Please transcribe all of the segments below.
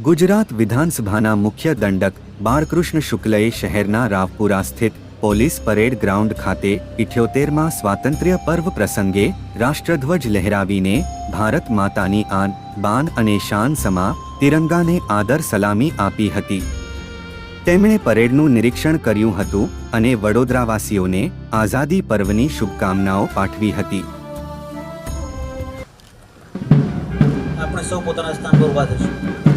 ગુજરાત વિધાનસભાના મુખ્ય દંડક બાળકૃષ્ણ શુક્લએ શહેરના રાવપુરા સ્થિત પોલીસ પરેડ ગ્રાઉન્ડ ખાતે ઇઠ્યોતેરમાં સ્વાતંત્ર્ય પર્વ પ્રસંગે રાષ્ટ્રધ્વજ લહેરાવીને ભારત માતાની આન, બાન અને શાન સમા તિરંગાને આદર સલામી આપી હતી. તેમણે પરેડનું નિરીક્ષણ કર્યું હતું અને વડોદરાવાસીઓને આઝાદી પર્વની શુભકામનાઓ પાઠવી હતી. આપણે સૌ પોતાના સ્થાન પર ઊભા થઈશું.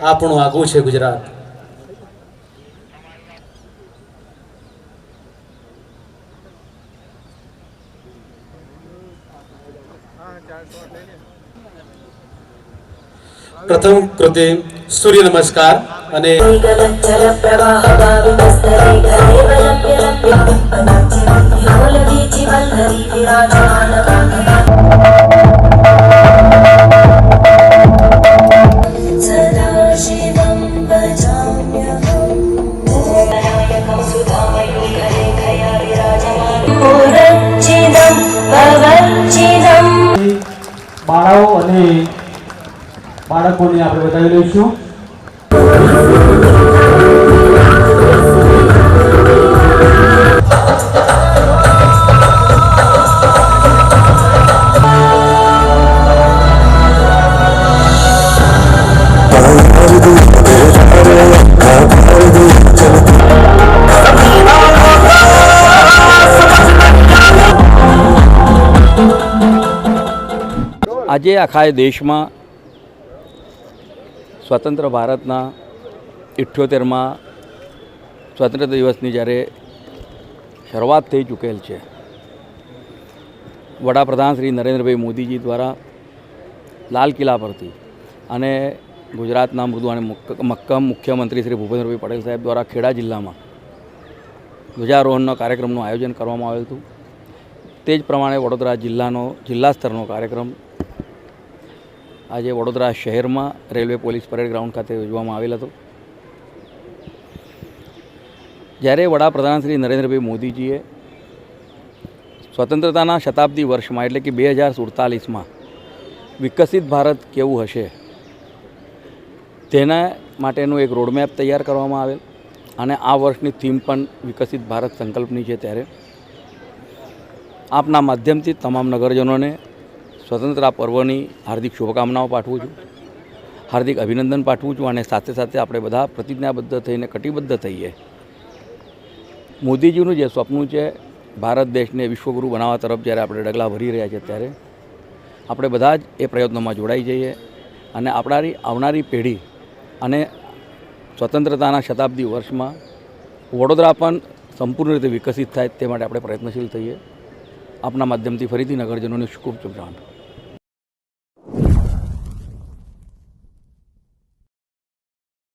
આપણું આગવું છે ગુજરાત? પ્રથમ કૃતિ સૂર્ય નમસ્કાર અને પ્રવાહ બાળકોને આપણે બતાવી લઈશું આજે આખા દેશમાં સ્વતંત્ર ભારતના ઇઠ્યોતેરમાં સ્વતંત્રતા દિવસની જ્યારે શરૂઆત થઈ ચૂકેલ છે, વડાપ્રધાન શ્રી નરેન્દ્રભાઈ મોદીજી દ્વારા લાલ કિલ્લા પરથી અને ગુજરાતના મૃદુ અને મક્કમ મુખ્યમંત્રી શ્રી ભૂપેન્દ્રભાઈ પટેલ સાહેબ દ્વારા ખેડા જિલ્લામાં ધ્વજારોહણનો કાર્યક્રમનું આયોજન કરવામાં આવ્યું હતું. તે જ પ્રમાણે વડોદરા જિલ્લાનો, જિલ્લા સ્તરનો કાર્યક્રમ આજે વડોદરા શહેરમાં રેલવે પોલીસ પરેડ ગ્રાઉન્ડ ખાતે યોજવામાં આવેલ હતો. જ્યારે વડાપ્રધાન શ્રી નરેન્દ્રભાઈ મોદીજીએ સ્વતંત્રતાના શતાબ્દી વર્ષમાં, એટલે કે બે હજાર સુડતાલીસમાં, વિકસિત ભારત કેવું હશે, તેના માટેનું એક રોડમેપ તૈયાર કરવામાં આવેલ અને આ વર્ષની થીમ પણ વિકસિત ભારત સંકલ્પની છે ત્યારે. આપના માધ્યમથી તમામ નગરજનોને સ્વતંત્રતા પર્વની હાર્દિક શુભકામનાઓ પાઠવું છું. હાર્દિક અભિનંદન પાઠવું છું અને સાથે સાથે આપણે બધા પ્રતિજ્ઞાબદ્ધ થઈને કટિબદ્ધ થઈએ. મોદીજીનું જે સ્વપ્ન છે, ભારત દેશને વિશ્વગુરુ બનાવવા તરફ જ્યારે આપણે ડગલા ભરી રહ્યા છીએ ત્યારે આપણે બધા જ એ પ્રયત્નોમાં જોડાઈ જઈએ અને આપણારી આવનારી પેઢી અને સ્વતંત્રતાના શતાબ્દી વર્ષમાં વડોદરા પણ સંપૂર્ણ રીતે વિકસિત થાય તે માટે આપણે પ્રયત્નશીલ થઈએ. આપના માધ્યમથી ફરીથી નગરજનોને ખૂબ શુભકામના